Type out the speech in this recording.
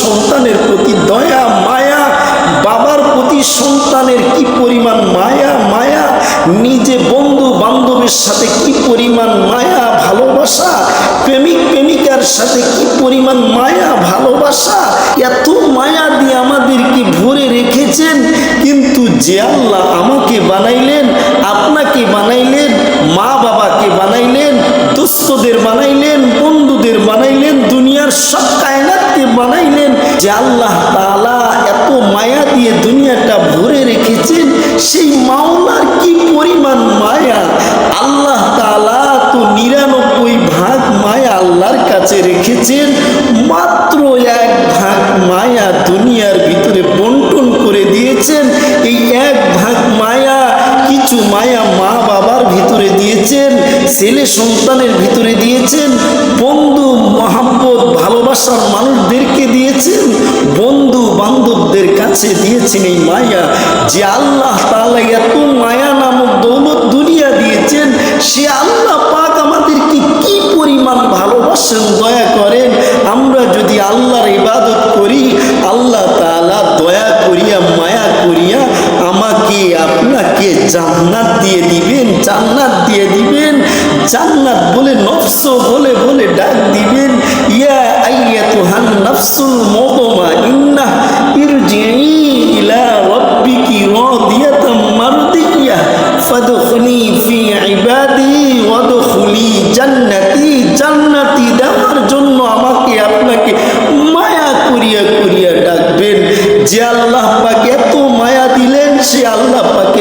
সন্তানের প্রতি দয়া, মায়া, বাবার প্রতি সন্তানের কি পরিমাণ মায়া মায়া, নিজে বন্ধু বান্ধবের সাথে কি পরিমাণ মায়া, ভালোবাসা, প্রেমিক প্রেমিকার সাথে কি পরিমাণ মায়া, ভালোবাসা, এত মায়া দিয়ে আমাদেরকে ভরে রেখেছেন, কিন্তু যে আল্লাহ আমাকে বানাইলেন, আপনাকে বানাইলেন, মা বাবাকে বানাইলেন দোস্তদের বানাইলেন, বন্ধুদের বানাইলেন, দুনিয়ার সব কায়নাতকে বানাইলেন যে আল্লাহ তাআলা এত মায়া দিয়ে দুনিয়াটা ভরে রেখেছেন, সেই মাওলার কি পরিমাণ মায়া? আল্লাহ তাআলা তো নিরানব্বই ভাগ মায়া আল্লাহর কাছে রেখেছেন, মাত্র এক ভাগ মায়া দুনিয়ার ভিতরে বন্টন করে দিয়েছেন, এই এক ভাগ মায়া কিছু মায়া মা বাবার ভিতরে দিয়েছেন, ছেলে সন্তানের ভিতরে দিয়েছেন, বন্ধু বান্ধবদের কাছে দিয়েছেন এই মায়া যে আল্লাহ তাআলা এত মায়া নামক দৌলত দুনিয়া দিয়েছেন, সে আল্লাহ পাক আমাদেরকে কি পরিমাণ ভালোবাসেন দয়া করেন? আমরা যদি আল্লাহর ইবাদত করি, আল্লাহ তালা দয়া করিয়া, মায়া করিয়া আমাকে, আপনাকে জান্নাত দিয়ে দিবেন, জান্নাত দিয়ে দিবেন, জান্নাত বলে নফস বলে বলে ডাক দিবেন, ইয়া আইয়াতুহান নাফসুল মুতমা ফাদখুলি ফি ইবাদি ওয়াদখুলি জান্নাতি জান্নাতি দেওয়ার জন্য আমাকে আপনাকে মায়া করিয়া করিয়া ডাকবেন। যে আল্লাহ পাক এত মায়া দিলেন, সে আল্লাহ পাক